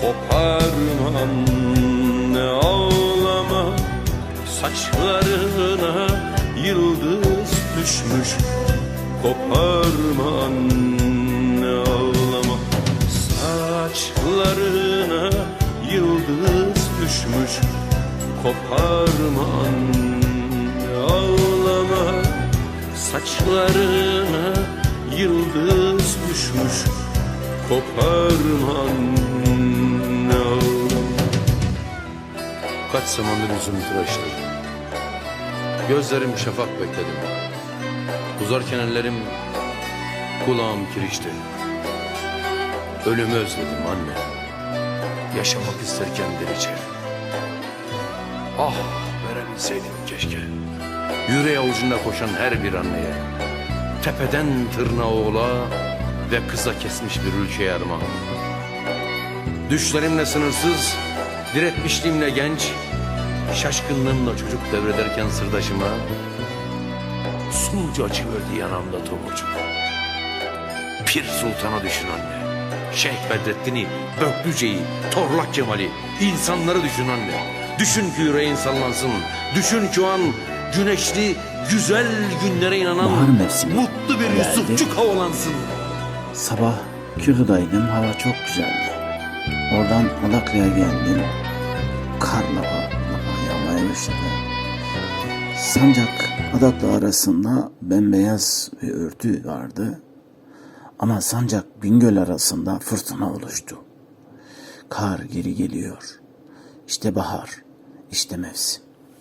Koparma anne ağlama. Saçlarına yıldız düşmüş. Koparma anne ağlama. Saçlarına yıldız düşmüş. Koparma anne ağlama. Saçlarına yıldız düşmüş. Koparma Kaç zamandır yüzümü tıraşladım Gözlerim şafak bekledim. Uzarken ellerim kulağım kirişti. Ölümü özledim anne. Yaşamak isterken delice Ah verebilseydim keşke. Yüreği avucunda koşan her bir anneye. Tepeden tırnağa oğla Ve kıza kesmiş bir ülkeye armağan. Düşlerimle sınırsız Diretmişliğimle genç Şaşkınlığımla çocuk devrederken sırdaşıma Sulca açıverdi yanamda tomurcuk Pir Sultan'a düşün anne Şeyh Bedrettin'i, Böklüce'yi, Torlak Cemal'i insanları düşün anne Düşün ki yüreğin sallansın Düşün ki o an güneşli güzel günlere inanan Bahar mevsimi Mutlu bir geldi. Yusufçuk havalansın Sabah Kürda'ydım, hava çok güzeldi. Oradan Adaklı'ya geldim. Kar lapa lapa yağmaya başladı. Sancak Adaklı arasında bembeyaz bir örtü vardı. Ama Sancak Bingöl arasında fırtına oluştu. Kar geri geliyor. İşte bahar, işte mevsim.